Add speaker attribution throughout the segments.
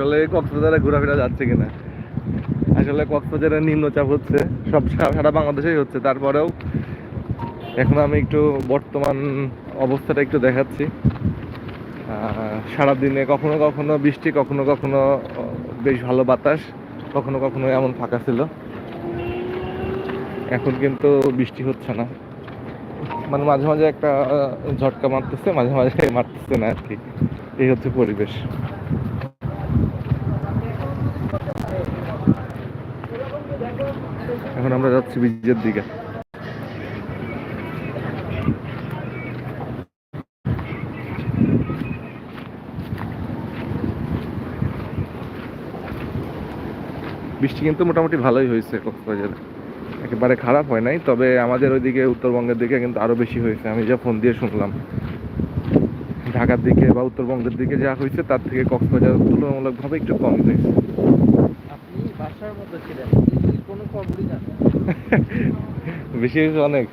Speaker 1: আসলে কক্সবাজারে ঘোরাফেরা যাচ্ছে কিনা? আসলে কক্সবাজারে নিম্নচাপ হচ্ছে, সব সারা বাংলাদেশেই হচ্ছে। তারপরেও এখন আমি একটু বর্তমান অবস্থাটা একটু দেখাচ্ছি। সারাদিনে কখনো কখনো বৃষ্টি, কখনো কখনো বেশ ভালো বাতাস, কখনো কখনো এমন ফাঁকা ছিল। এখন কিন্তু বৃষ্টি হচ্ছে না। মানে মাঝে মাঝে একটা ঝটকা মারতেছে, মাঝে মাঝে মারতেছে না আর কি। এই হচ্ছে পরিবেশ। এখন আমরা যাচ্ছি বীজের দিকে। বৃষ্টি কিন্তু মোটামুটি ভালোই হয়েছে কক্সবাজারে। একেবারে খারাপ হয় নাই, তবে আমাদের ওইদিকে, উত্তরবঙ্গের দিকে কিন্তু আরও বেশি হয়েছে। আমি যা ফোন দিয়ে শুনলাম, ঢাকার দিকে বা উত্তরবঙ্গের দিকে যা হয়েছে, তার থেকে কক্সবাজার তুলনামূলকভাবে একটু কম হয়েছে।
Speaker 2: আপনি বাসার মধ্যে ছিলেন।
Speaker 1: বেশি হয়েছে অনেক।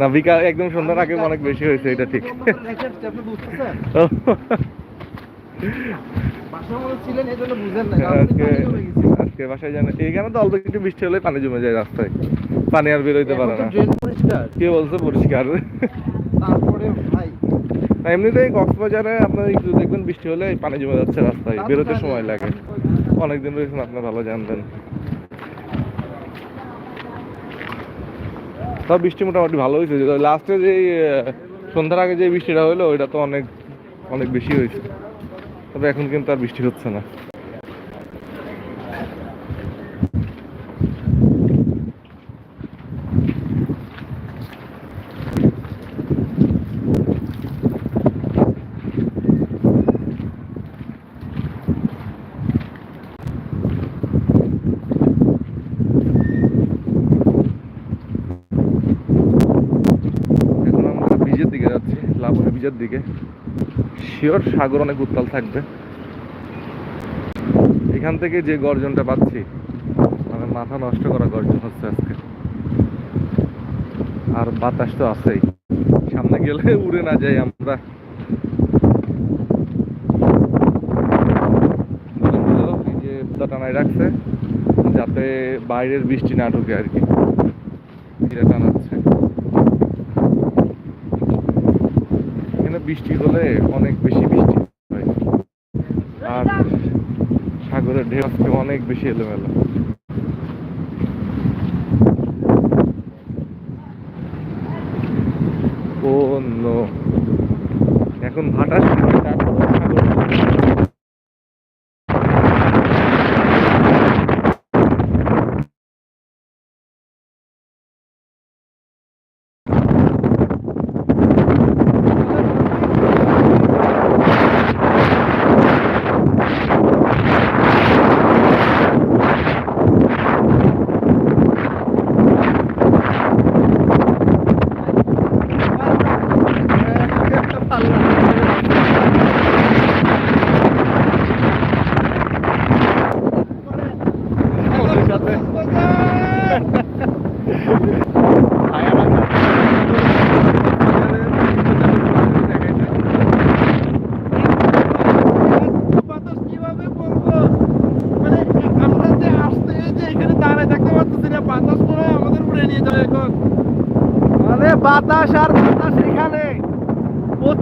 Speaker 1: না বিকাল একদম সন্ধ্যার আগে অনেক বেশি হয়েছে এটা ঠিক।
Speaker 2: দেখাচ্ছি আপনি বুঝতেছেন বাসার মধ্যে ছিলেন এই জন্য বুঝেন না
Speaker 1: আজকে আজকে বাসায় জানে এইখানে তো অল্প একটু বৃষ্টি হলে পানি জমে যায় রাস্তায়। পানি আর বেরোইতে পারে না। কে বলছে পরিষ্কার?
Speaker 2: তারপরে ভাই।
Speaker 1: এমনিতেই কক্সবাজারে আপনার একটু দেখবেন বৃষ্টি হলে পানি জমে যাচ্ছে রাস্তায়। বেরোতে সময় লাগে। অনেকদিন রয়েছেন আপনার ভালো জানবেন সব বৃষ্টি মোটামুটি ভালো হয়েছে। লাস্টে যে সন্ধ্যার আগে যে বৃষ্টিটা হলো, ওইটা তো অনেক অনেক বেশি হয়েছে। তবে এখন কিন্তু আর বৃষ্টি হচ্ছে না এখন আমরা বীজের দিকে বীজের দিকে। শিওর সাগর অনেক উত্তাল থাকবে। এখান থেকে যে গর্জনটা পাচ্ছি মানে মাথা নষ্ট করা গর্জন হচ্ছে আজকে। আর বাতাস তো আছেই। সামনে গেলে উড়ে না যাই আমরা। যে টানায় রাখছে, যাতে বাইরের বৃষ্টি না ঢুকে আর কি। টানাচ্ছে এখানে বৃষ্টি হলে অনেক বেশি বৃষ্টি হয়। আর সাগরের ঢেউ অনেক বেশি এলোমেলো ও নো এখন ভাটা শুরু হয় তারপরে সাগর ওদের সাথে
Speaker 2: বাতাস কীভাবে বলব মানে আমরা যে আসতে যে এখানে দাঁড়ায় থাকতে পারতেছি না বাতাস মনে হয় আমাদের উড়ে নিয়ে যাবে এখন মানে বাতাস আর বাতাস এখানে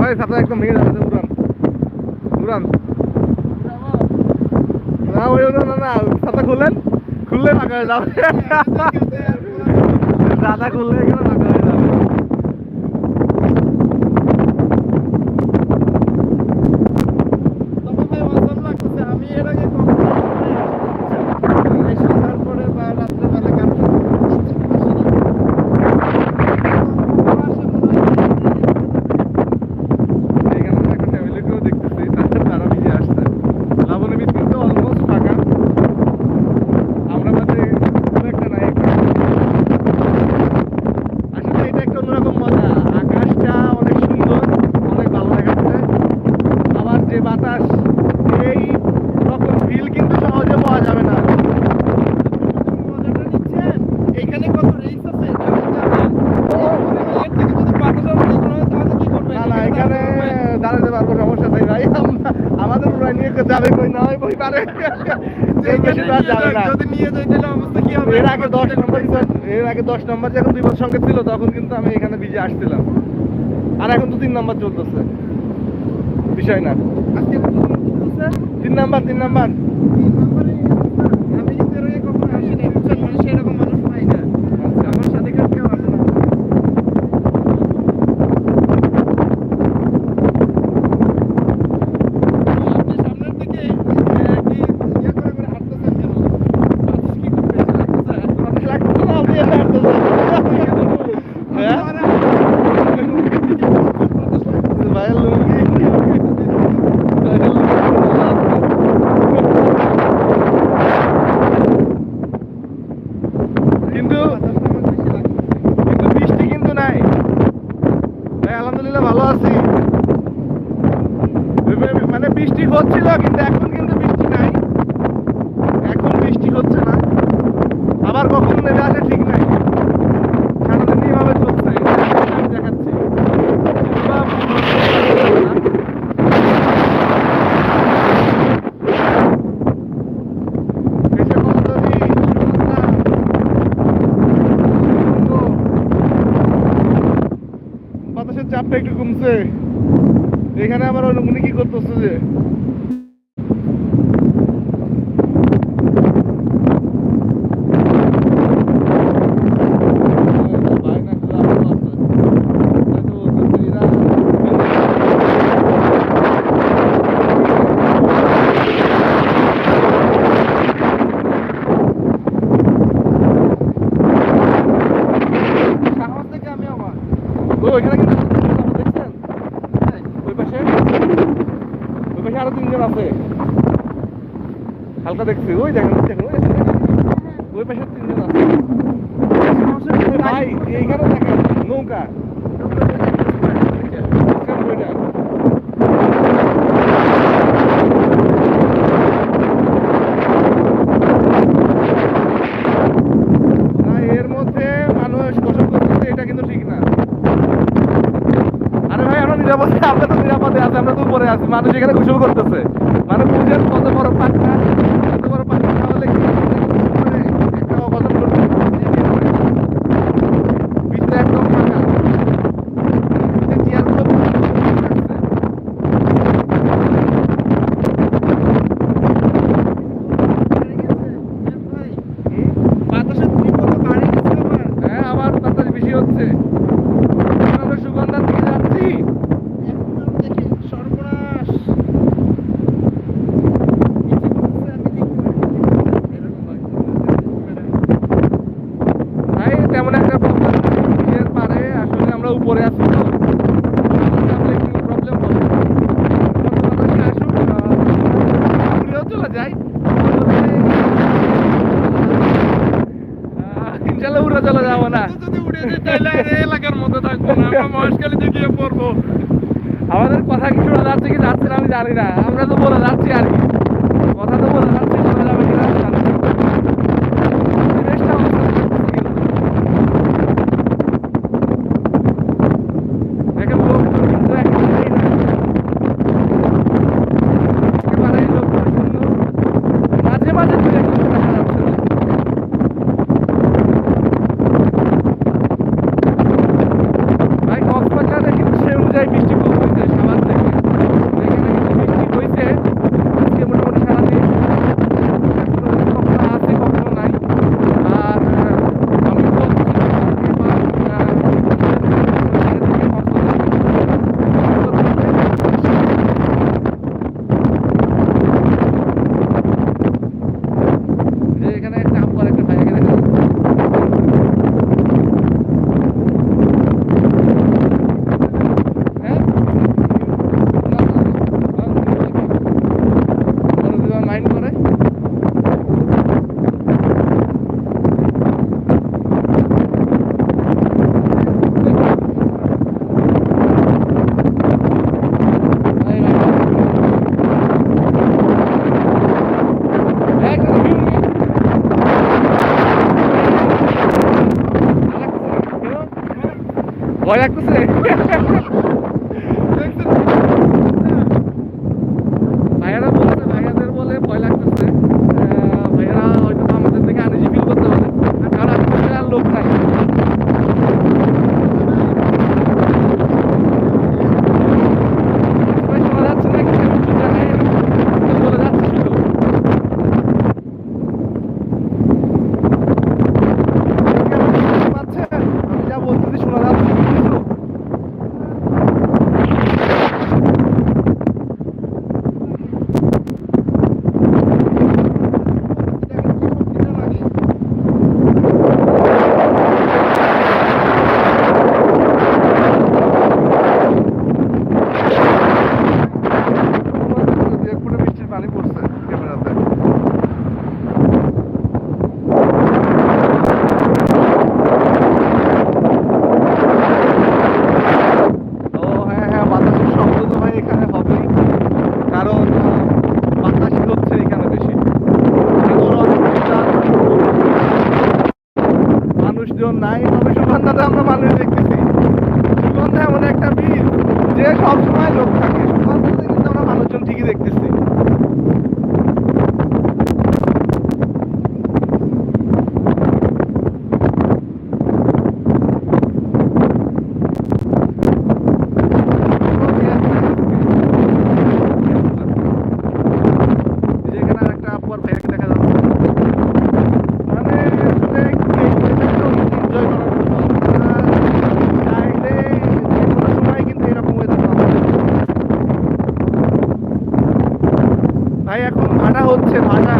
Speaker 1: ভাই ছাপটা একদম ভেঙে যাচ্ছে উড়ান। উড়ান। না ওই না না ছাতা খুললেন। খুললে ফাঁকা হয়ে যাবে। দাদা খুললে এখানে ফাঁকা
Speaker 2: হয়ে
Speaker 1: যাবে। এর আগে দশ নম্বর এর আগে সংকেত ছিল তখন কিন্তু আমি এখানে ভিজে আসছিলাম। আর এখন দু তিন নম্বর চলতেছে। বিষয় না। তিন নাম্বার। তিন নাম্বার আরও তিনজন আছে। হালকা দেখছি ওই দেখেন দেখেন ওই পাশে তিনজন আছে। নৌকা। আমরা তো নিরাপদে আছি, আমরা তো উপরে আছি, মানুষ এখানে খুশি করতেছে। মানে পুজোর কত বড় পাটনা কত বড় পাটনা তাহলে কি যাব না।
Speaker 2: যদি এলাকার মধ্যে থাকব না আমরা পড়ব।
Speaker 1: আমাদের কথা কি শোনা যাচ্ছে কি যাচ্ছে না আমি জানি না। আমরা তো বলে যাচ্ছি আর কি। কথা তো বলে যাচ্ছি যাবে
Speaker 3: কি লাগতেছে
Speaker 1: দেখছেন?
Speaker 3: মানুষজন নাই মানুষের বান্ধাতে আমরা মানুষ দেখতেছি। সুগন্ধা
Speaker 1: এমন একটা বীজ যে সবসময় ভাটা হচ্ছে ভাটা